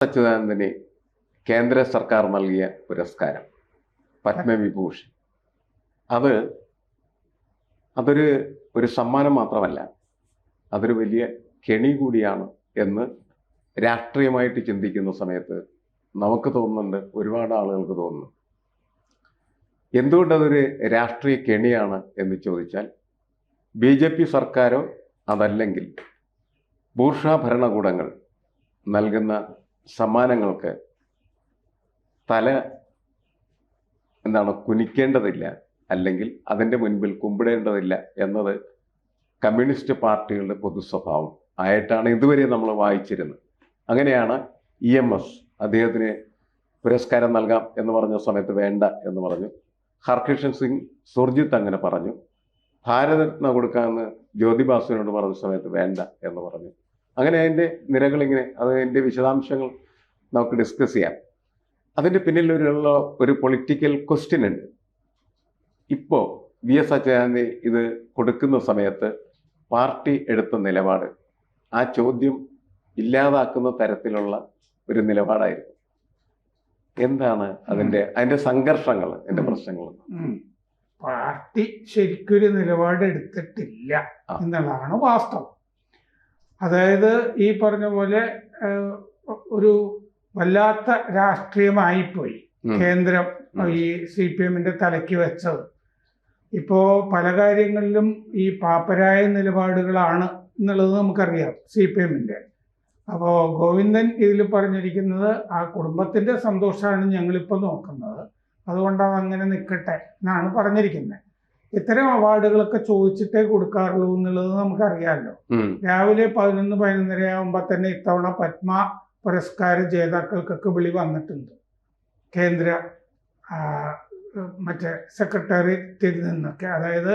അച്യുതാനന്ദന് കേന്ദ്ര സർക്കാർ നൽകിയ പുരസ്കാരം പത്മവിഭൂഷൺ. അത് അതൊരു ഒരു സമ്മാനം മാത്രമല്ല അതൊരു വലിയ കെണി കൂടിയാണ് എന്ന് രാഷ്ട്രീയമായിട്ട് ചിന്തിക്കുന്ന സമയത്ത് നമുക്ക് തോന്നുന്നുണ്ട് ഒരുപാട് ആളുകൾക്ക് തോന്നുന്നു എന്തുകൊണ്ട് അതൊരു രാഷ്ട്രീയ കെണിയാണ് എന്ന് ചോദിച്ചാൽ ബി ജെ പി സർക്കാരോ അതല്ലെങ്കിൽ ബൂർഷ ഭരണകൂടങ്ങൾ നൽകുന്ന സമ്മാനങ്ങൾക്ക് തല എന്താണ് കുനിക്കേണ്ടതില്ല അല്ലെങ്കിൽ അതിന്റെ മുൻപിൽ കുമ്പിടേണ്ടതില്ല എന്നത് കമ്മ്യൂണിസ്റ്റ് പാർട്ടികളുടെ പൊതു സ്വഭാവം ആയിട്ടാണ് ഇതുവരെ നമ്മൾ വായിച്ചിരുന്നത്. അങ്ങനെയാണ് ഇ എം എസ് അദ്ദേഹത്തിന് പുരസ്കാരം നൽകാം എന്ന് പറഞ്ഞ സമയത്ത് വേണ്ട എന്ന് പറഞ്ഞു. ഹർകിഷൻ സിംഗ് സുർജിത്ത് അങ്ങനെ പറഞ്ഞു. ഭാരതരത്ന കൊടുക്കാമെന്ന് ജ്യോതിബാസുവിനോട് പറഞ്ഞ സമയത്ത് വേണ്ട എന്ന് പറഞ്ഞു. അങ്ങനെ അതിന്റെ നിരകളിങ്ങനെ അതിന്റെ വിശദാംശങ്ങൾ നമുക്ക് ഡിസ്കസ് ചെയ്യാം. അതിന്റെ പിന്നിലൊരുള്ള ഒരു പൊളിറ്റിക്കൽ ക്വസ്റ്റ്യൻ ഉണ്ട്. ഇപ്പോൾ വി എസ് അച്യുതാനന്ദൻ ഇത് കൊടുക്കുന്ന സമയത്ത് പാർട്ടി എടുത്ത നിലപാട് ആ ചോദ്യം ഇല്ലാതാക്കുന്ന തരത്തിലുള്ള ഒരു നിലപാടായിരുന്നു. എന്താണ് അതിന്റെ അതിന്റെ സംഘർഷങ്ങൾ എന്റെ പ്രശ്നങ്ങൾ? പാർട്ടി ശരിക്കൊരു നിലപാട് എടുത്തിട്ടില്ല ആ. എന്നുള്ളതാണ് വാസ്തവം. അതായത് ഈ പറഞ്ഞ പോലെ ഒരു വല്ലാത്ത രാഷ്ട്രീയമായിപ്പോയി. കേന്ദ്രം ഈ സി പി എമ്മിന്റെ തലയ്ക്ക് വെച്ചത്. ഇപ്പോ പല കാര്യങ്ങളിലും ഈ പാപ്പരായ നിലപാടുകളാണ് എന്നുള്ളത് നമുക്കറിയാം സി പി എമ്മിന്റെ. അപ്പോൾ ഗോവിന്ദൻ ഇതിൽ പറഞ്ഞിരിക്കുന്നത് ആ കുടുംബത്തിന്റെ സന്തോഷമാണ് ഞങ്ങളിപ്പോൾ നോക്കുന്നത്. അതുകൊണ്ടാണ് അങ്ങനെ നിൽക്കട്ടെ എന്നാണ് പറഞ്ഞിരിക്കുന്നത്. ഇത്തരം അവാർഡുകളൊക്കെ ചോദിച്ചിട്ടേ കൊടുക്കാറുള്ളൂ എന്നുള്ളത് നമുക്കറിയാമല്ലോ. രാവിലെ പതിനൊന്ന് പതിനൊന്നര ആകുമ്പോൾ തന്നെ ഇത്തവണ പത്മ പുരസ്കാര ജേതാക്കൾക്കൊക്കെ വിളി വന്നിട്ടുണ്ട് കേന്ദ്ര മറ്റേ സെക്രട്ടേറിയറ്റിൽ നിന്നൊക്കെ അതായത്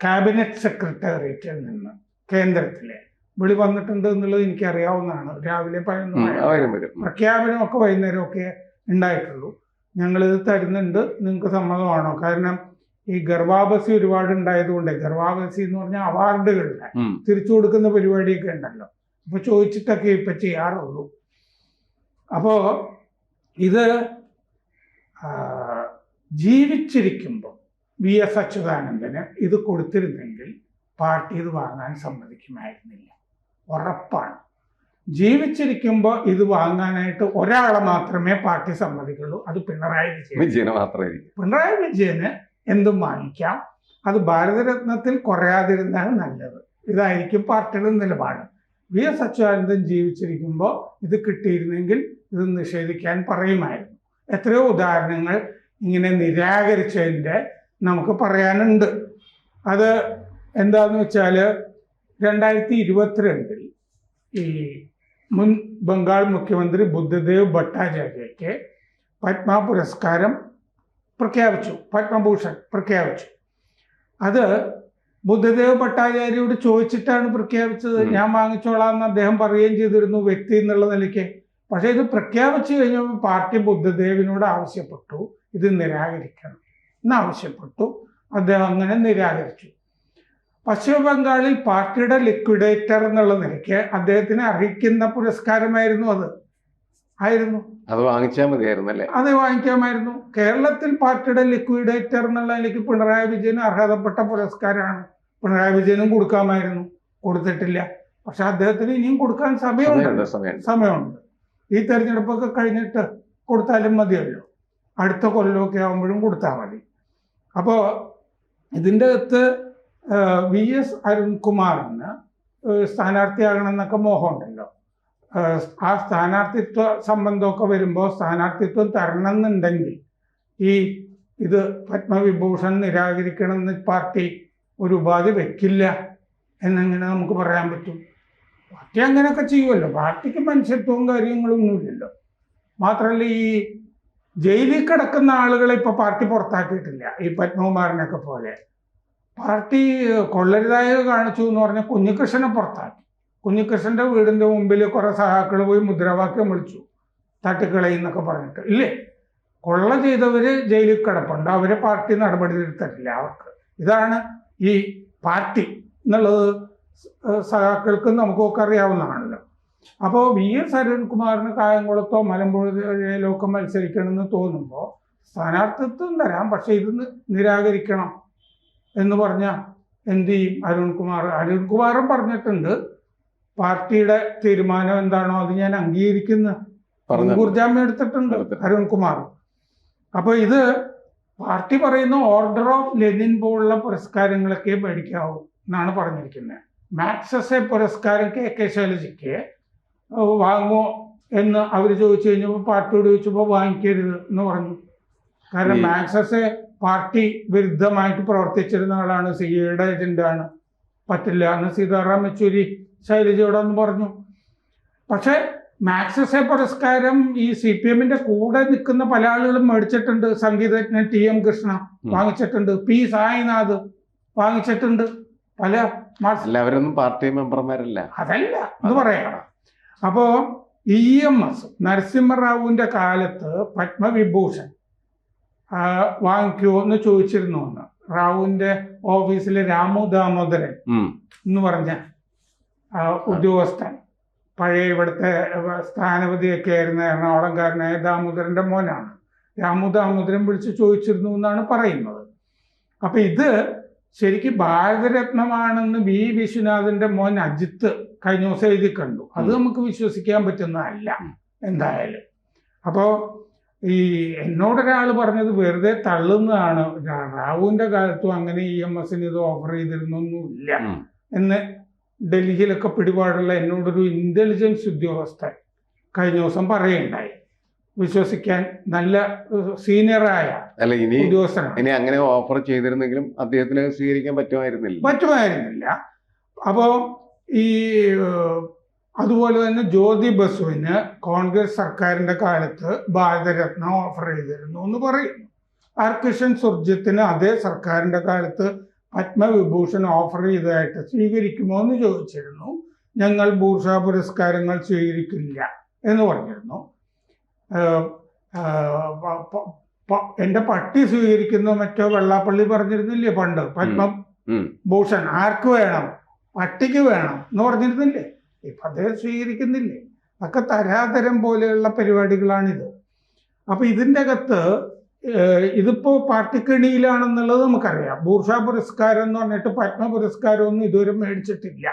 ക്യാബിനറ്റ് സെക്രട്ടേറിയറ്റിൽ നിന്ന് കേന്ദ്രത്തിലെ വിളി വന്നിട്ടുണ്ട് എന്നുള്ളത് എനിക്കറിയാവുന്നതാണ് രാവിലെ. പതിനൊന്ന്. പ്രഖ്യാപനമൊക്കെ വൈകുന്നേരമൊക്കെ ഉണ്ടായിട്ടുള്ളൂ ഞങ്ങളിത് തരുന്നുണ്ട്. നിങ്ങൾക്ക് സമ്മതമാണോ കാരണം ഈ ഗർഭാപസി ഒരുപാട് ഉണ്ടായതുകൊണ്ട് ഗർഭാപസി എന്ന് പറഞ്ഞാൽ അവാർഡുകൾ തിരിച്ചു കൊടുക്കുന്ന പരിപാടിയൊക്കെ ഉണ്ടല്ലോ. അപ്പൊ ചോദിച്ചിട്ടൊക്കെ ഇപ്പൊ ചെയ്യാറുള്ളൂ. അപ്പോ ഇത് ആ, ജീവിച്ചിരിക്കുമ്പോൾ വി എസ് അച്യുതാനന്ദന് ഇത് കൊടുത്തിരുന്നെങ്കിൽ പാർട്ടി ഇത് വാങ്ങാൻ സമ്മതിക്കുമായിരുന്നില്ല. ഉറപ്പാണ്. ജീവിച്ചിരിക്കുമ്പോൾ ഇത് വാങ്ങാനായിട്ട് ഒരാളെ മാത്രമേ പാർട്ടി സമ്മതിക്കുള്ളൂ. അത് പിണറായി വിജയൻ വിജയന് മാത്രമേ പിണറായി വിജയന് എന്തും വാങ്ങിക്കാം. അത് ഭാരതരത്നത്തിൽ കുറയാതിരുന്നാൽ നല്ലത്. ഇതായിരിക്കും പാർട്ടിയുടെ നിലപാട്. വി എസ് അച്യുതാനന്ദൻ ജീവിച്ചിരിക്കുമ്പോൾ ഇത് കിട്ടിയിരുന്നെങ്കിൽ ഇത് നിഷേധിക്കാൻ പറയുമായിരുന്നു. എത്രയോ ഉദാഹരണങ്ങൾ ഇങ്ങനെ നിരാകരിച്ചതിന്റെ നമുക്ക് പറയാനുണ്ട്. അത് എന്താന്ന് വെച്ചാൽ രണ്ടായിരത്തി ഇരുപത്തിരണ്ടിൽ ഈ മുൻ ബംഗാൾ മുഖ്യമന്ത്രി ബുദ്ധദേവ് ഭട്ടാചാര്യയ്ക്ക് പത്മ പുരസ്കാരം പ്രഖ്യാപിച്ചു. പത്മഭൂഷൺ പ്രഖ്യാപിച്ചു. അത് ബുദ്ധദേവ് ഭട്ടാചാര്യയോട് ചോദിച്ചിട്ടാണ് പ്രഖ്യാപിച്ചത്. ഞാൻ വാങ്ങിച്ചോളാം എന്ന് അദ്ദേഹം പറയുകയും ചെയ്തിരുന്നു വ്യക്തി എന്നുള്ള നിലയ്ക്ക്. പക്ഷേ ഇത് പ്രഖ്യാപിച്ചു കഴിഞ്ഞപ്പോൾ പാർട്ടി ബുദ്ധദേവിനോട് ആവശ്യപ്പെട്ടു. ഇത് നിരാകരിക്കണം. എന്നാവശ്യപ്പെട്ടു അദ്ദേഹം അങ്ങനെ നിരാകരിച്ചു. പശ്ചിമ ബംഗാളിൽ പാർട്ടിയുടെ ലിക്വിഡേറ്റർ എന്നുള്ള നിലയ്ക്ക് അദ്ദേഹത്തിന് അർഹിക്കുന്ന പുരസ്കാരമായിരുന്നു അത്. ആയിരുന്നു. അത് വാങ്ങിച്ചാൽ മതിയായിരുന്നു അല്ലേ? അത് വാങ്ങിക്കാമായിരുന്നു. കേരളത്തിൽ പാർട്ടിയുടെ ലിക്വിഡേറ്റർ എന്നുള്ള നിലയ്ക്ക് പിണറായി വിജയന് അർഹതപ്പെട്ട പുരസ്കാരമാണ്. പിണറായി വിജയനും കൊടുക്കാമായിരുന്നു. കൊടുത്തിട്ടില്ല. പക്ഷെ അദ്ദേഹത്തിന് ഇനിയും കൊടുക്കാൻ സമയമുണ്ട്. സമയമുണ്ട് ഈ തെരഞ്ഞെടുപ്പൊക്കെ കഴിഞ്ഞിട്ട് കൊടുത്താലും മതിയല്ലോ. അടുത്ത കൊല്ലമൊക്കെ ആകുമ്പോഴും കൊടുത്താൽ മതി. അപ്പോൾ ഇതിന്റെ അകത്ത് വി എസ് അരുൺകുമാറിന് സ്ഥാനാർത്ഥിയാകണമെന്നൊക്കെ മോഹമുണ്ടല്ലോ. ആ സ്ഥാനാർത്ഥിത്വ സംബന്ധമൊക്കെ വരുമ്പോൾ സ്ഥാനാർത്ഥിത്വം തരണം എന്നുണ്ടെങ്കിൽ ഈ ഇത് പത്മവിഭൂഷൺ നിരാകരിക്കണമെന്ന് പാർട്ടി ഒരു ഉപാധി വെക്കില്ല എന്നെങ്ങനെ നമുക്ക് പറയാൻ പറ്റും? പാർട്ടി അങ്ങനെയൊക്കെ ചെയ്യുമല്ലോ. പാർട്ടിക്ക് മനുഷ്യത്വവും കാര്യങ്ങളൊന്നുമില്ലല്ലോ മാത്രമല്ല ഈ ജയിലിൽ കിടക്കുന്ന ആളുകളെ ഇപ്പൊ പാർട്ടി പുറത്താക്കിയിട്ടില്ല. ഈ പത്മകുമാറിനൊക്കെ പോലെ. പാർട്ടി കൊള്ളരുതായ കാണിച്ചു എന്ന് പറഞ്ഞ കുഞ്ഞികൃഷ്ണനെ പുറത്താക്കി. കുഞ്ഞിക്കൃഷ്ണന്റെ വീടിന്റെ മുമ്പിൽ കുറെ സഹാക്കൾ പോയി മുദ്രാവാക്യം വിളിച്ചു. തട്ടിക്കളയെന്നൊക്കെ പറഞ്ഞിട്ട്. ഇല്ലേ? കൊള്ള ചെയ്തവര് ജയിലിൽ കിടപ്പുണ്ട്. അവരെ പാർട്ടി നടപടി എടുത്തിട്ടില്ല അവർക്ക്. ഇതാണ് ഈ പാർട്ടി എന്നുള്ളത് സഹാക്കൾക്ക് നമുക്കൊക്കെ അറിയാവുന്നതാണല്ലോ. അപ്പോൾ വി എസ് അരുൺകുമാറിന് കായംകുളത്തോ മലമ്പുഴയിലോ ഒക്കെ മത്സരിക്കണമെന്ന് തോന്നുമ്പോൾ സ്ഥാനാർത്ഥിത്വം തരാം. പക്ഷേ ഇത് നിരാകരിക്കണം. എന്ന് പറഞ്ഞ എന്ത് ചെയ്യും? അരുൺകുമാർ. അരുൺകുമാറും പറഞ്ഞിട്ടുണ്ട് പാർട്ടിയുടെ തീരുമാനം എന്താണോ അത് ഞാൻ അംഗീകരിക്കുന്ന. മുൻകൂർജാമ്യം മുൻകൂർ ജാമ്യം എടുത്തിട്ടുണ്ട്. അരുൺകുമാർ. അപ്പൊ ഇത് പാർട്ടി പറയുന്ന ഓർഡർ ഓഫ് ലെനിൻ പോലുള്ള പുരസ്കാരങ്ങളൊക്കെ മേടിക്കാവൂ എന്നാണ് പറഞ്ഞിരിക്കുന്നത് മാക്സസെ പുരസ്കാരം കെ. കെ. ശൈലജയ്ക്ക് വാങ്ങുമോ എന്ന് അവർ ചോദിച്ചു കഴിഞ്ഞപ്പോൾ പാർട്ടിയോട് ചോദിച്ചപ്പോൾ വാങ്ങിക്കരുത് എന്ന് പറഞ്ഞു. കാരണം മാക്സസെ പാർട്ടി വിരുദ്ധമായിട്ട് പ്രവർത്തിച്ചിരുന്ന ആളാണ് സി എയുടെ ഏജന്റാണ് പറ്റില്ല. എന്ന് സീതാറാം യെച്ചൂരി ശൈലജയോടൊന്ന് പറഞ്ഞു. പക്ഷേ മാക്സസെ പുരസ്കാരം ഈ സി പി എമ്മിന്റെ കൂടെ നിൽക്കുന്ന പല ആളുകളും മേടിച്ചിട്ടുണ്ട്. സംഗീതജ്ഞൻ ടി എം കൃഷ്ണ. വാങ്ങിച്ചിട്ടുണ്ട്. പി സായിനാഥ് വാങ്ങിച്ചിട്ടുണ്ട്. പല എല്ലാവരൊന്നും പാർട്ടി മെമ്പർമാരല്ല. അതല്ല എന്ന് പറയണം അപ്പോ ഇ എം എസ് നരസിംഹറാവുവിന്റെ കാലത്ത് പത്മവിഭൂഷൺ വാങ്ങിക്കുമോ എന്ന് ചോദിച്ചിരുന്നു എന്ന് റാവുവിന്റെ ഓഫീസിലെ രാമു ദാമോദരൻ എന്ന് പറഞ്ഞ ഉദ്യോഗസ്ഥൻ. പഴയ ഇവിടുത്തെ സ്ഥാനപതിയൊക്കെ ആയിരുന്ന എറണാകുളംകാരനായ ദാമോദരന്റെ മോനാണ്. രാമു ദാമോദരൻ വിളിച്ച് ചോദിച്ചിരുന്നു എന്നാണ് പറയുന്നത്. അപ്പൊ ഇത് ശരിക്കും ഭാരതരത്നമാണെന്ന് ബി വിശ്വനാഥന്റെ മോൻ അജിത്ത് കഴിഞ്ഞ ദിവസം എഴുതി കണ്ടു. അത് നമുക്ക് വിശ്വസിക്കാൻ പറ്റുന്നതല്ല എന്തായാലും. അപ്പോ ഈ എന്നോടൊരാൾ പറഞ്ഞത് വെറുതെ തള്ളുന്നതാണ്. റാവുവിന്റെ കാലത്തും അങ്ങനെ ഇ എം എസിന് ഇത് ഓഫർ ചെയ്തിരുന്നൊന്നുമില്ല. എന്ന് ഡൽഹിയിലൊക്കെ പിടിപാടുള്ള എന്നോടൊരു ഇന്റലിജൻസ് ഉദ്യോഗസ്ഥൻ കഴിഞ്ഞ ദിവസം പറയുണ്ടായി വിശ്വസിക്കാൻ നല്ല സീനിയറായ അല്ല ഇനി ഉദ്യോഗസ്ഥനാണ്. ഇനി അങ്ങനെ ഓഫർ ചെയ്തിരുന്നെങ്കിലും അദ്ദേഹത്തിന് സ്വീകരിക്കാൻ പറ്റുമായിരുന്നില്ല. പറ്റുമായിരുന്നില്ല. അപ്പോൾ ഈ അതുപോലെ തന്നെ ജ്യോതി ബസുവിന് കോൺഗ്രസ് സർക്കാരിന്റെ കാലത്ത് ഭാരതരത്ന ഓഫർ ചെയ്തിരുന്നു എന്ന് പറയുന്നു ആർ കിഷൻ സുർജിത്തിന് അതേ സർക്കാരിന്റെ കാലത്ത് പത്മവിഭൂഷൺ ഓഫർ ചെയ്തതായിട്ട് സ്വീകരിക്കുമോ എന്ന് ചോദിച്ചിരുന്നു. ഞങ്ങൾ ഭൂഷ പുരസ്കാരങ്ങൾ സ്വീകരിക്കില്ല എന്ന് പറഞ്ഞിരുന്നു. എന്റെ പട്ടി സ്വീകരിക്കുന്ന മറ്റോ വെള്ളാപ്പള്ളി പറഞ്ഞിരുന്നില്ലേ പണ്ട്? പത്മഭൂഷൺ ആർക്ക് വേണം? പട്ടിക്ക് വേണം എന്ന് പറഞ്ഞിരുന്നില്ലേ? ഇപ്പൊ അദ്ദേഹം സ്വീകരിക്കുന്നില്ലേ? അതൊക്കെ തരാതരം പോലെയുള്ള പരിപാടികളാണിത്. അപ്പൊ ഇതിന്റെ അകത്ത് ഇതിപ്പോൾ ഇതിപ്പോ പാർട്ടിക്കണിയിലാണെന്നുള്ളത് നമുക്കറിയാം. ബൂർഷ പുരസ്കാരം എന്ന് പറഞ്ഞിട്ട് പത്മ പുരസ്കാരമൊന്നും ഇതുവരെ മേടിച്ചിട്ടില്ല.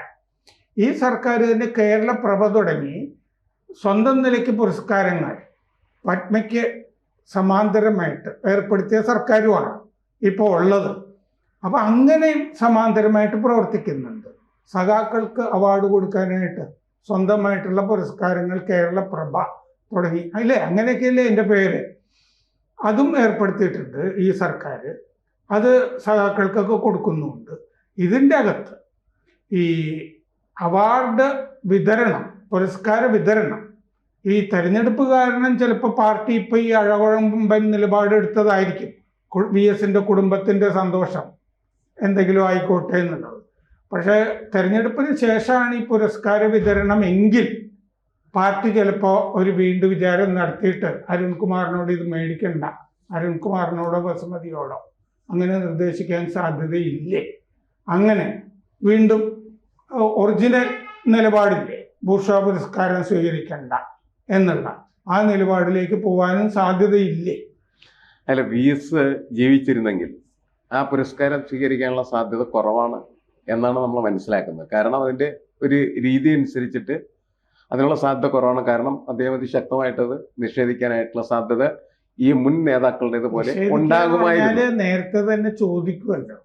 ഈ സർക്കാർ തന്നെ കേരള പ്രഭ തുടങ്ങി സ്വന്തം നിലയ്ക്ക് പുരസ്കാരങ്ങൾ പത്മയ്ക്ക് സമാന്തരമായിട്ട് ഏർപ്പെടുത്തിയ സർക്കാരുമാണ് ഇപ്പോൾ ഉള്ളത്. അപ്പോൾ അങ്ങനെ സമാന്തരമായിട്ട് പ്രവർത്തിക്കുന്നുണ്ട്. സഖാക്കൾക്ക് അവാർഡ് കൊടുക്കാനായിട്ട് സ്വന്തമായിട്ടുള്ള പുരസ്കാരങ്ങൾ കേരള പ്രഭ തുടങ്ങി. അല്ലേ? അങ്ങനെയൊക്കെയല്ലേ എന്റെ പേര്. അതും ഏർപ്പെടുത്തിയിട്ടുണ്ട് ഈ സർക്കാർ. അത് സഖാക്കൾക്കൊക്കെ കൊടുക്കുന്നുണ്ട്. ഇതിന്റെ അകത്ത് ഈ അവാർഡ് വിതരണം പുരസ്കാര വിതരണം ഈ തെരഞ്ഞെടുപ്പ് കാരണം ചിലപ്പോൾ പാർട്ടി ഇപ്പോൾ ഈ അഴകുഴമ്പൻ നിലപാടെടുത്തതായിരിക്കും വി എസിന്റെ കുടുംബത്തിന്റെ സന്തോഷം എന്തെങ്കിലും ആയിക്കോട്ടെ എന്നുള്ളത്. പക്ഷേ തെരഞ്ഞെടുപ്പിന് ശേഷമാണ് ഈ പുരസ്കാര വിതരണം എങ്കിൽ പാർട്ടി ചിലപ്പോൾ ഒരു വീണ്ടും വിചാരം നടത്തിയിട്ട് അരുൺകുമാറിനോട് ഇത് മേടിക്കണ്ട അരുൺകുമാറിനോടോ ബസുമതിയോടോ അങ്ങനെ നിർദ്ദേശിക്കാൻ സാധ്യതയില്ലേ? അങ്ങനെ വീണ്ടും ഒറിജിനൽ നിലപാടില്ലേ? ഭൂഷ പുരസ്കാരം സ്വീകരിക്കണ്ട എന്നുള്ള ആ നിലപാടിലേക്ക് പോകാനും സാധ്യതയില്ലേ? അല്ല വി എസ് ജീവിച്ചിരുന്നെങ്കിൽ ആ പുരസ്കാരം സ്വീകരിക്കാനുള്ള സാധ്യത കുറവാണ്. എന്നാണ് നമ്മൾ മനസ്സിലാക്കുന്നത്. കാരണം അതിന്റെ ഒരു രീതി അനുസരിച്ചിട്ട് അതിനുള്ള സാധ്യത കുറവാണ്. കാരണം അദ്ദേഹം അത് ശക്തമായിട്ടത് നിഷേധിക്കാനായിട്ടുള്ള സാധ്യത ഈ മുൻ നേതാക്കളുടേത് പോലെ ഉണ്ടാകുമായിരുന്നു. നേരത്തെ തന്നെ ചോദിക്കുമല്ലോ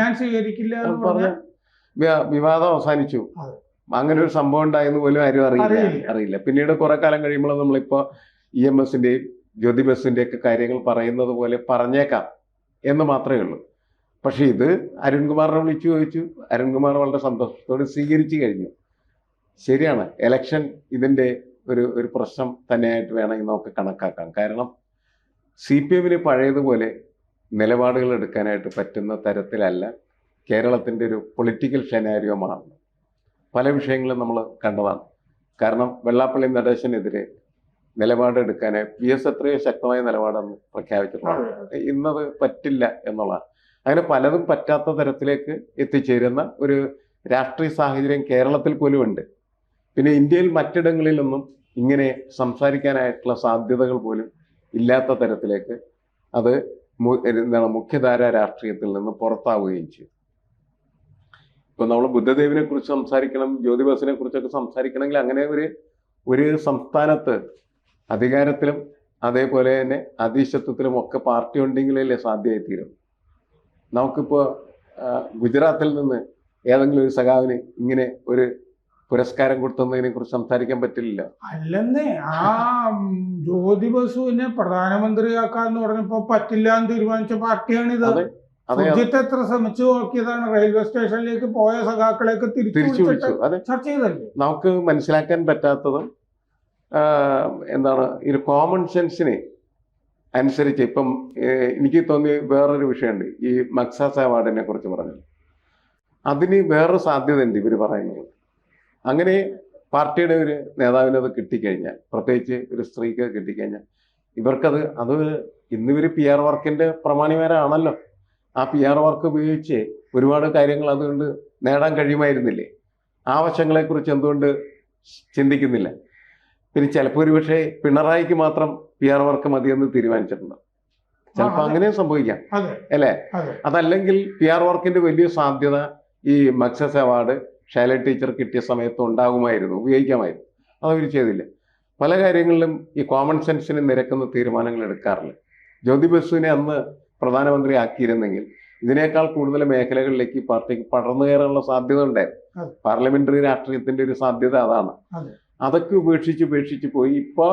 ഞാൻ സ്വീകരിക്കില്ല വിവാദം അവസാനിച്ചു. അങ്ങനെ ഒരു സംഭവം ഉണ്ടായെന്ന് പോലും ആരും അറിയില്ല. അറിയില്ല. പിന്നീട് കുറെ കാലം കഴിയുമ്പോൾ നമ്മളിപ്പോ ഇ എം എസിന്റെയും ജ്യോതി ബസിന്റെ ഒക്കെ കാര്യങ്ങൾ പറയുന്നത് പോലെ പറഞ്ഞേക്കാം എന്ന് മാത്രമേ ഉള്ളൂ. പക്ഷെ ഇത് അരുൺകുമാറിനെ വിളിച്ചു ചോദിച്ചു. അരുൺകുമാർ വളരെ സന്തോഷത്തോടെ സ്വീകരിച്ചു കഴിഞ്ഞു. ശരിയാണ് എലക്ഷൻ ഇതിന്റെ ഒരു ഒരു പ്രശ്നം തന്നെയായിട്ട് വേണമെങ്കിൽ നമുക്ക് കണക്കാക്കാം. കാരണം സി പി എമ്മിന് പഴയതുപോലെ നിലപാടുകൾ എടുക്കാനായിട്ട് പറ്റുന്ന തരത്തിലല്ല കേരളത്തിന്റെ ഒരു പൊളിറ്റിക്കൽ ഷെനാരിയോ മാറുന്നത്. പല വിഷയങ്ങളും നമ്മൾ കണ്ടതാണ്. കാരണം വെള്ളാപ്പള്ളി നടേശനെതിരെ നിലപാടെടുക്കാനായി പി എസ് എത്രയോ ശക്തമായ നിലപാടെന്ന് പ്രഖ്യാപിച്ചിട്ടുണ്ട് ഇന്നത് പറ്റില്ല എന്നുള്ളതാണ്. അങ്ങനെ പലതും പറ്റാത്ത തരത്തിലേക്ക് എത്തിച്ചേരുന്ന ഒരു രാഷ്ട്രീയ സാഹചര്യം കേരളത്തിൽ പോലും ഉണ്ട്. പിന്നെ ഇന്ത്യയിൽ മറ്റിടങ്ങളിലൊന്നും ഇങ്ങനെ സംസാരിക്കാനായിട്ടുള്ള സാധ്യതകൾ പോലും ഇല്ലാത്ത തരത്തിലേക്ക് അത് എന്താണ് മുഖ്യധാര രാഷ്ട്രീയത്തിൽ നിന്ന് പുറത്താവുകയും ചെയ്തു. ഇപ്പൊ നമ്മൾ ബുദ്ധദേവിനെ കുറിച്ച് സംസാരിക്കണം ജ്യോതിബാസിനെ കുറിച്ചൊക്കെ സംസാരിക്കണമെങ്കിൽ അങ്ങനെ ഒരു ഒരു സംസ്ഥാനത്ത് അധികാരത്തിലും അതേപോലെ തന്നെ അധീശത്വത്തിലും ഒക്കെ പാർട്ടി ഉണ്ടെങ്കിലല്ലേ സാധ്യമായി തീരും നമുക്കിപ്പോൾ ഗുജറാത്തിൽ നിന്ന് ഏതെങ്കിലും ഒരു സഖാവിന് ഇങ്ങനെ ഒരു പുരസ്കാരം കൊടുത്തതിനെ കുറിച്ച് സംസാരിക്കാൻ പറ്റില്ല അല്ലെന്നേ ആ ജ്യോതി ബസുവിനെ പ്രധാനമന്ത്രിയാക്കാന്ന് പറഞ്ഞപ്പോ പറ്റില്ല എന്ന് തീരുമാനിച്ച പാർട്ടിയാണിത്. സുജിത്ത് എത്ര ശ്രമിച്ചു നോക്കിയതാണ് റെയിൽവേ സ്റ്റേഷനിലേക്ക് പോയ സഖാക്കളെയൊക്കെ തിരിച്ചു വിളിച്ചു അതെ. ചർച്ച ചെയ്തല്ലേ? നമുക്ക് മനസ്സിലാക്കാൻ പറ്റാത്തതും എന്താണ് ഒരു കോമൺ സെൻസിനെ അനുസരിച്ച് ഇപ്പം എനിക്ക് തോന്നിയ വേറൊരു വിഷയമുണ്ട്. ഈ മക്സാസ് അവാർഡിനെ കുറിച്ച് പറഞ്ഞത്. അതിന് വേറൊരു സാധ്യതയുണ്ട് ഇവർ പറയുന്നത്. അങ്ങനെ പാർട്ടിയുടെ ഒരു നേതാവിന് അത് കിട്ടിക്കഴിഞ്ഞാൽ പ്രത്യേകിച്ച് ഒരു സ്ത്രീക്ക് കിട്ടിക്കഴിഞ്ഞാൽ ഇവർക്കത് അത് ഇന്നിവർ പി ആർ വർക്കിന്റെ പ്രമാണിമാരാണല്ലോ. ആ പി ആർ വർക്ക് ഉപയോഗിച്ച് ഒരുപാട് കാര്യങ്ങൾ അതുകൊണ്ട് നേടാൻ കഴിയുമായിരുന്നില്ലേ? ആ വശങ്ങളെക്കുറിച്ച് എന്തുകൊണ്ട് ചിന്തിക്കുന്നില്ല? പിന്നെ ചിലപ്പോൾ ഒരു പക്ഷേ പിണറായിക്ക് മാത്രം പി ആർ വർക്ക് മതിയെന്ന് തീരുമാനിച്ചിട്ടുണ്ട്. ചിലപ്പോൾ അങ്ങനെയും സംഭവിക്കാം. അല്ലേ? അതല്ലെങ്കിൽ പി ആർ വർക്കിന്റെ വലിയ സാധ്യത ഈ മക്സസ് അവാർഡ് ഷൈല ടീച്ചർ കിട്ടിയ സമയത്ത് ഉണ്ടാകുമായിരുന്നു ഉപയോഗിക്കാമായിരുന്നു. അതവർ ചെയ്തില്ല. പല കാര്യങ്ങളിലും ഈ കോമൺ സെൻസിന് നിരക്കുന്ന തീരുമാനങ്ങൾ എടുക്കാറില്ല. ജ്യോതി ബസുവിനെ അന്ന് പ്രധാനമന്ത്രി ആക്കിയിരുന്നെങ്കിൽ ഇതിനേക്കാൾ കൂടുതൽ മേഖലകളിലേക്ക് ഈ പാർട്ടിക്ക് പടർന്നു കയറാനുള്ള സാധ്യത ഉണ്ടായിരുന്നു. പാർലമെന്ററി രാഷ്ട്രീയത്തിന്റെ ഒരു സാധ്യത അതാണ്. അതെ. അതൊക്കെ ഉപേക്ഷിച്ച് ഉപേക്ഷിച്ച് പോയി. ഇപ്പൊ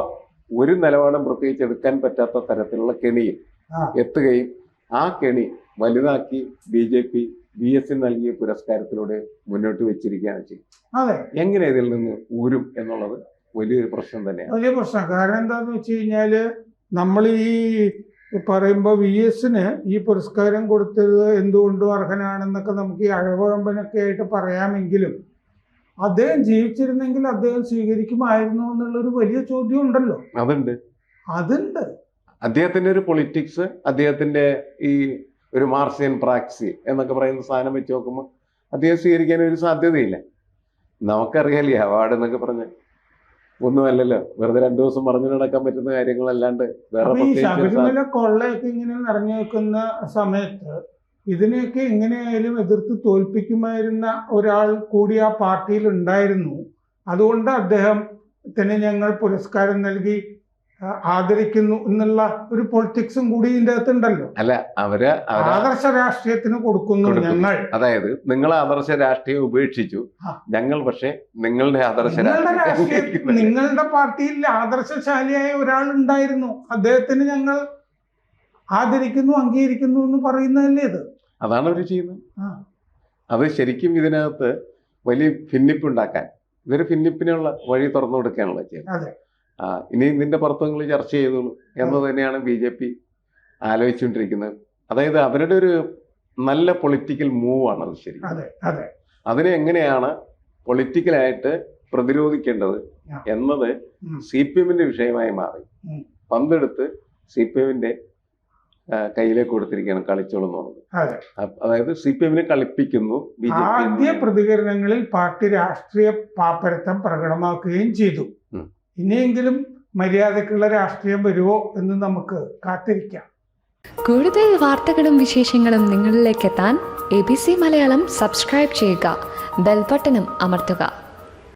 ഒരു നിലപാടും പ്രത്യേകിച്ച് എടുക്കാൻ പറ്റാത്ത തരത്തിലുള്ള കെണിയിൽ ആ. എത്തുകയും ആ കെണി വലുതാക്കി B J P B S നൽകിയ പുരസ്കാരത്തിലൂടെ മുന്നോട്ട് വെച്ചിരിക്കുകയാണ് ചെയ്യും അതെ. എങ്ങനെ ഇതിൽ നിന്ന് ഊരും എന്നുള്ളത് വലിയൊരു പ്രശ്നം തന്നെയാണ്. വലിയ പ്രശ്നം. കാരണം എന്താന്ന് വെച്ച് കഴിഞ്ഞാൽ നമ്മൾ ഈ പറയുമ്പോൾ വി എസിന് ഈ പുരസ്കാരം കൊടുത്തത് എന്തുകൊണ്ടും അർഹനാണെന്നൊക്കെ നമുക്ക് ഈ അഴകുഴമ്പനൊക്കെ ആയിട്ട് പറയാമെങ്കിലും അദ്ദേഹം ജീവിച്ചിരുന്നെങ്കിൽ അദ്ദേഹം സ്വീകരിക്കുമായിരുന്നു എന്നുള്ളൊരു വലിയ ചോദ്യം ഉണ്ടല്ലോ അതുണ്ട്. അതുണ്ട്. അദ്ദേഹത്തിന്റെ ഒരു പൊളിറ്റിക്സ് അദ്ദേഹത്തിന്റെ ഈ ഒരു മാർസിയൻ പ്രാക്സി എന്നൊക്കെ പറയുന്ന സാധനം വെച്ച് നോക്കുമ്പോൾ അദ്ദേഹം സ്വീകരിക്കാൻ ഒരു സാധ്യതയില്ല. നമുക്കറിയാലേ അവാർഡ് എന്നൊക്കെ പറഞ്ഞ. ഒന്നുമല്ലല്ലോ വെറുതെ രണ്ടു ദിവസം പറഞ്ഞു നടക്കാൻ പറ്റുന്ന കാര്യങ്ങളല്ലാണ്ട് വേറെ ശബരിമല കൊള്ളയൊക്കെ ഇങ്ങനെ നിറഞ്ഞു നിൽക്കുന്ന സമയത്ത് ഇതിനെയൊക്കെ എങ്ങനെയായാലും എതിർത്ത് തോൽപ്പിക്കുമായിരുന്ന ഒരാൾ കൂടി ആ പാർട്ടിയിൽ ഉണ്ടായിരുന്നു അതുകൊണ്ട് അദ്ദേഹത്തിന് ഞങ്ങൾ പുരസ്കാരം നൽകി ആദരിക്കുന്നു എന്നുള്ള ഒരു പൊളിറ്റിക്സും കൂടി ഇതിന്റെ അകത്തുണ്ടല്ലോ അല്ല അവർ ആദർശ രാഷ്ട്രീയത്തിന് കൊടുക്കുന്നു. ഞങ്ങൾ അതായത് നിങ്ങൾ ആദർശ രാഷ്ട്രീയം ഉപേക്ഷിച്ചു. ഞങ്ങൾ പക്ഷെ നിങ്ങളുടെ ആദർശ. നിങ്ങളുടെ പാർട്ടിയിൽ ആദർശശാലിയായ ഒരാൾ ഉണ്ടായിരുന്നു അദ്ദേഹത്തിന് ഞങ്ങൾ ആദരിക്കുന്നു അംഗീകരിക്കുന്നു എന്ന് പറയുന്നതല്ലേ ഇത്? അതാണ് അവർ ചെയ്യുന്നത്. അത് ശരിക്കും ഇതിനകത്ത് വലിയ ഭിന്നിപ്പുണ്ടാക്കാൻ ഇതൊരു ഭിന്നിപ്പിനുള്ള വഴി തുറന്നു കൊടുക്കാനുള്ള ചെയ്യുന്നത്. ഇനി ഇതിന്റെ പുറത്തുങ്ങൾ ചർച്ച ചെയ്തോളൂ എന്ന് തന്നെയാണ് ബി ജെ പി ആലോചിച്ചുകൊണ്ടിരിക്കുന്നത്. അതായത് അവരുടെ ഒരു നല്ല പൊളിറ്റിക്കൽ മൂവാണ് ആണ് അത് ശരി. അതെ അതെ. അതിനെ എങ്ങനെയാണ് പൊളിറ്റിക്കലായിട്ട് പ്രതിരോധിക്കേണ്ടത് എന്നത്. സി പി എമ്മിന്റെ വിഷയമായി മാറി. പന്തെടുത്ത് സി പി എമ്മിന്റെ കയ്യിലേക്ക് കൊടുത്തിരിക്കുകയാണ് കളിച്ചോളും എന്ന് അതെ. അതായത് സി പി എമ്മിനെ കളിപ്പിക്കുന്നു ആദ്യ പ്രതികരണങ്ങളിൽ പാർട്ടി രാഷ്ട്രീയ പാപ്പരത്തം പ്രകടമാക്കുകയും ചെയ്തു. ഇനിയെങ്കിലും മര്യാദക്കുള്ള രാഷ്ട്രീയം വരുമോ എന്ന് നമുക്ക് കാത്തിരിക്കാം. കൂടുതൽ വാർത്തകളും വിശേഷങ്ങളും നിങ്ങളിലേക്ക് എത്താൻ A B C Malayalam subscribe ചെയ്യുക ബെൽബട്ടനും അമർത്തുക.